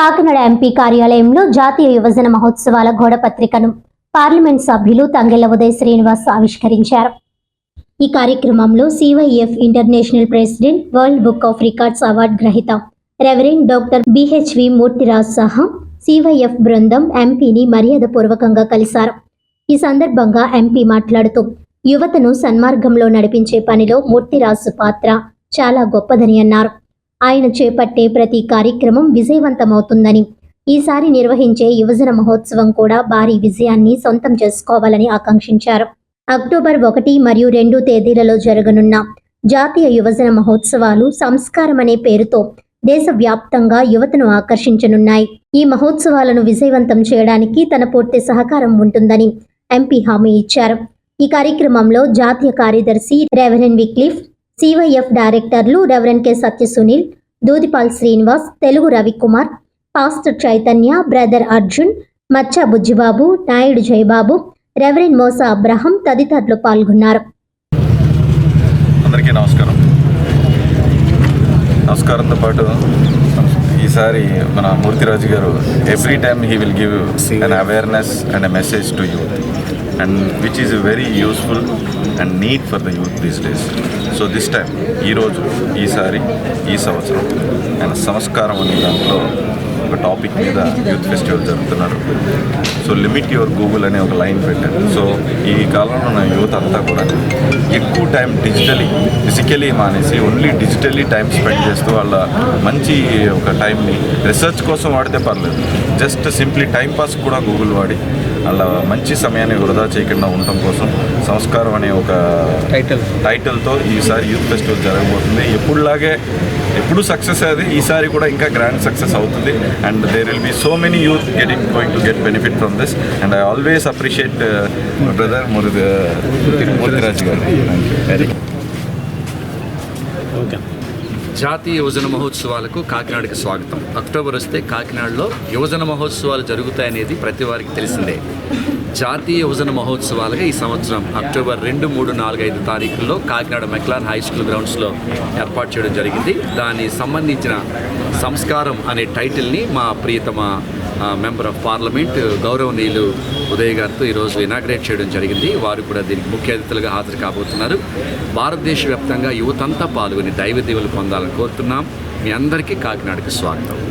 Kakinada MP కార్యాలయంలో జాతీయ యువజన మహోత్సవాల గోడపత్రికను పార్లమెంట్ సభ్యులు తంగెళ్ళ ఉదయ్ శ్రీనివాస్ ఆవిష్కరించారు. ఈ కార్యక్రమంలో CYF international president world book of records award గ్రహీత రెవరెండ్ డాక్టర్ బిహెచ్వి మూర్తిరాజ్ సహా సివైఎఫ్ బృందం ఎంపీని మర్యాదపూర్వకంగా కలిశారు. ఈ సందర్భంగా ఎంపీ మాట్లాడుతూ యువతను సన్మార్గంలో నడిపించే పనిలో మూర్తిరాజు పాత్ర చాలా గొప్పదని అన్నారు. ఆయన చేపట్టే ప్రతి కార్యక్రమం విజయవంతమవుతుందని. ఈసారి నిర్వహించే యువజన మహోత్సవం కూడా భారీ విజయాన్ని సొంతం చేసుకోవాలని ఆకాంక్షించారు. అక్టోబర్ ఒకటి మరియు రెండు తేదీలలో జరగనున్న జాతీయ యువజన మహోత్సవాలు సంస్కారం అనే పేరుతో దేశవ్యాప్తంగా యువతను ఆకర్షించనున్నాయి. ఈ మహోత్సవాలను విజయవంతం చేయడానికి తన పూర్తి సహకారం ఉంటుందని ఎంపీ హామీ ఇచ్చారు. ఈ కార్యక్రమంలో జాతీయ కార్యదర్శి రెవరెన్ విక్లిఫ్ సివైఎఫ్ డైరెక్టర్లు reverend K Satya Sunil Dudipal Srinivas Telugu Ravikumar pastor Chaitanya brother Arjun Maccha Bujjibabu Naidu Jayababu reverend Mosa Abraham తదితరులు పాల్గొన్నారు. అందరికీ నమస్కారం. నమస్కారంతో పాటు ఈసారి మన Murthyraju garu every time he will give an awareness and a message to youth and which is very useful and need for the youth these days so this time ఈరోజు ఈసారి ఈ సంవత్సరం ఆయన సంస్కారం అనే దాంట్లో ఒక టాపిక్ మీద యూత్ ఫెస్టివల్ జరుపుతున్నారు సో లిమిట్ యువర్ గూగుల్ అనే ఒక లైన్ పెట్టారు సో ఈ కాలంలో ఉన్న యువత అంతా కూడా ఎక్కువ టైం డిజిటలీ ఫిజికలీ మానేసి ఓన్లీ డిజిటలీ టైం స్పెండ్ చేస్తూ వాళ్ళ మంచి ఒక టైంని రీసెర్చ్ కోసం వాడితే పర్లేదు. జస్ట్ సింప్లీ టైం పాస్ కూడా గూగుల్ వాడి. వాళ్ళ మంచి సమయాన్ని వృధా చేయకుండా ఉండటం కోసం సంస్కారం అనే ఒక టైటిల్ టైటిల్తో ఈసారి యూత్ ఫెస్టివల్ జరగబోతుంది. ఎప్పుడులాగే ఎప్పుడు సక్సెస్ అది ఈసారి కూడా ఇంకా గ్రాండ్ సక్సెస్ అవుతుంది. And there will be so many youth getting going to get benefit from this and I always appreciate brother మురుది Murthyraj garu. Very okay జాతీయ యువజన మహోత్సవాలకు కాకినాడకి స్వాగతం. అక్టోబర్ వస్తే కాకినాడలో యువజన మహోత్సవాలు జరుగుతాయనేది ప్రతి వారికి తెలిసిందే. జాతీయ యువజన మహోత్సవాలుగా ఈ సంవత్సరం అక్టోబర్ రెండు మూడు నాలుగు ఐదు తారీఖుల్లో కాకినాడ మెక్లాన్ హై స్కూల్ గ్రౌండ్స్లో ఏర్పాటు చేయడం జరిగింది. దానికి సంబంధించిన సంస్కారం అనే టైటిల్ని మా ప్రియతమ మెంబర్ ఆఫ్ పార్లమెంట్ గౌరవనీయులు ఉదయ్ గారితో ఈరోజు ఇనాగ్రేట్ చేయడం జరిగింది. వారు కూడా దీనికి ముఖ్య అతిథులుగా హాజరు కాబోతున్నారు. భారతదేశ వ్యాప్తంగా యువతంతా పాల్గొని దైవ దీవులు పొందాలని కోరుతున్నాం. మీ అందరికీ కాకినాడకి స్వాగతం.